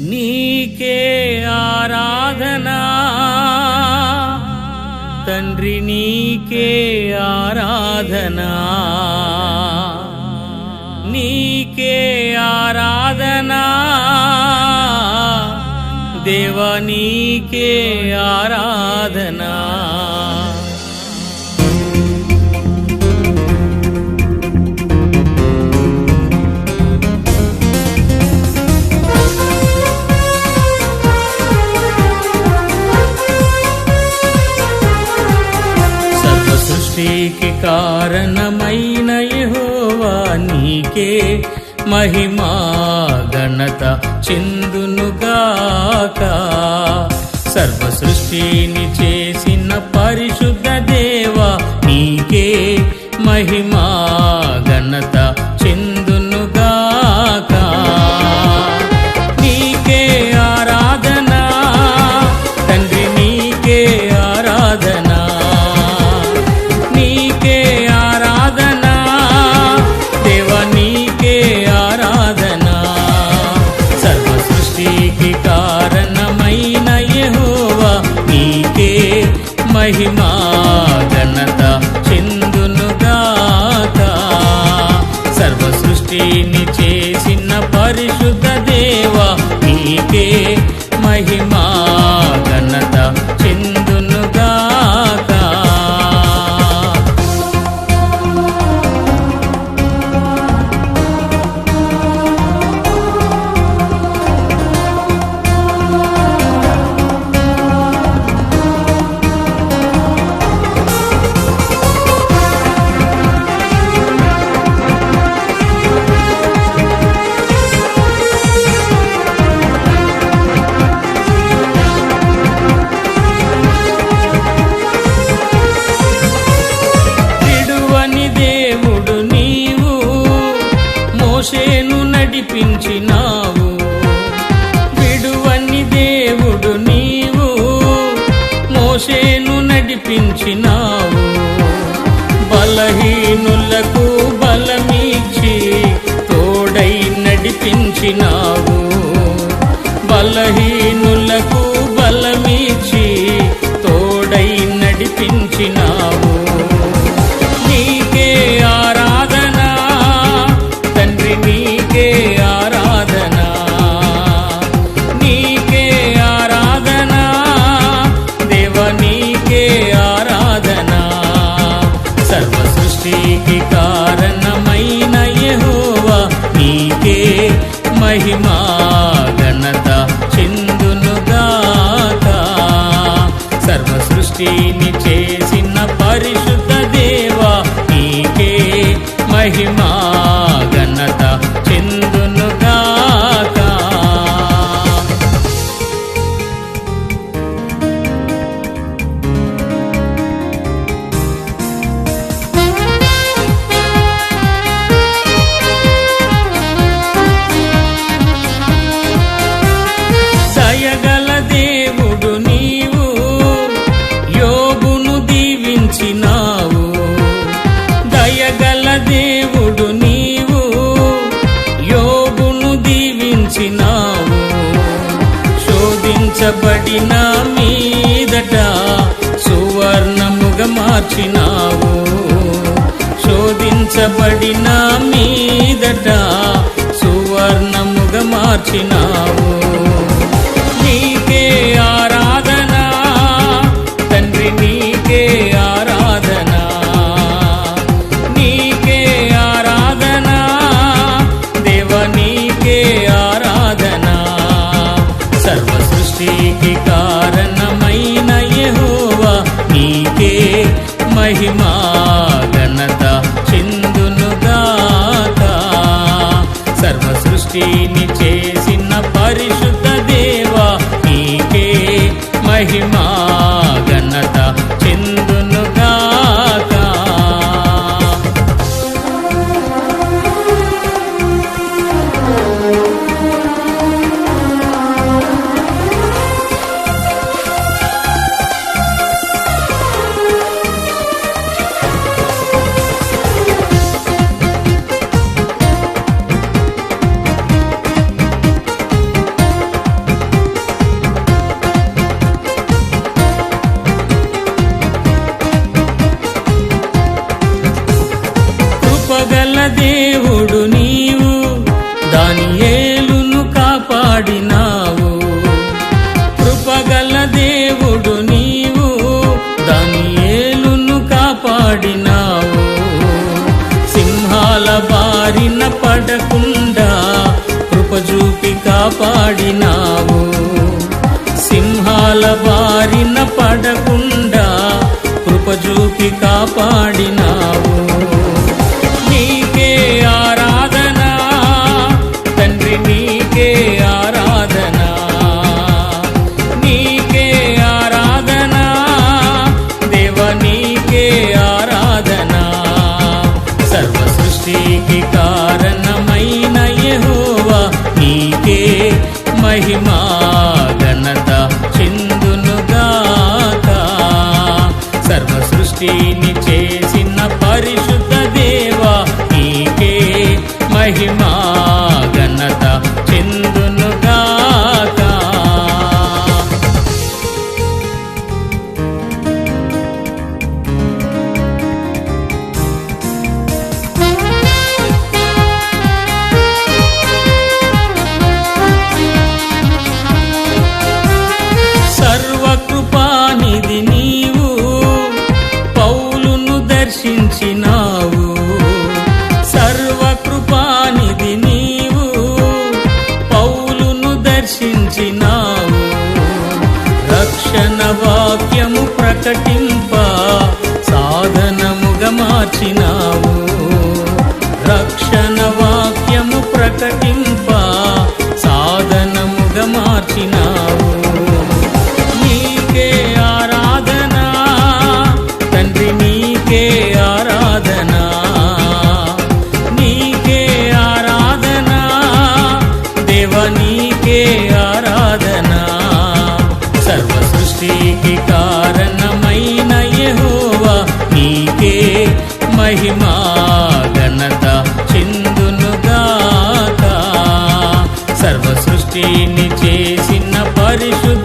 నీకే ఆరాధనా. తండ్రి నీకే ఆరాధనా. నీకే ఆరాధనా. దేవా నీకే ఆరాధనా. సృష్టికి కారణమైన యహోవా నీకే మహిమా ఘనత చిందునుగాక సర్వ సృష్టిని చేసిన పరిశుద్ధ దేవా నీకే మహిమా ఘనత సృష్టిని చేసిన పరిశుద్ధ దేవ నీకే మహిమా. మోషేను నడిపించినావు. విడువని దేవుడు నీవు మోషేను నడిపించినావు. బలహీనులకు బలమిచ్చి తోడై నడిపించినావు. బలహీనులకు బలమిచ్చి తోడై నడిపించినావు. సర్వ సృష్టికి కారణమైన యహోవా నీకే మహిమా. నా మీదట సువర్ణముగ మార్చినావు. శోధించబడిన మీదట సువర్ణముగ మార్చినావు. మహిమా కాపాడినావు సింహాల బారిన పడకుండా కృపజూపి కాపాడిన వచన వాక్యము ప్రకటింప సాధనముగా మార్చిన అన్నిటికి కారణమైన యహోవా నీకే మహిమా ఘనత చెందునుగాక సర్వ సృష్టిని చేసిన పరిశుద్ధ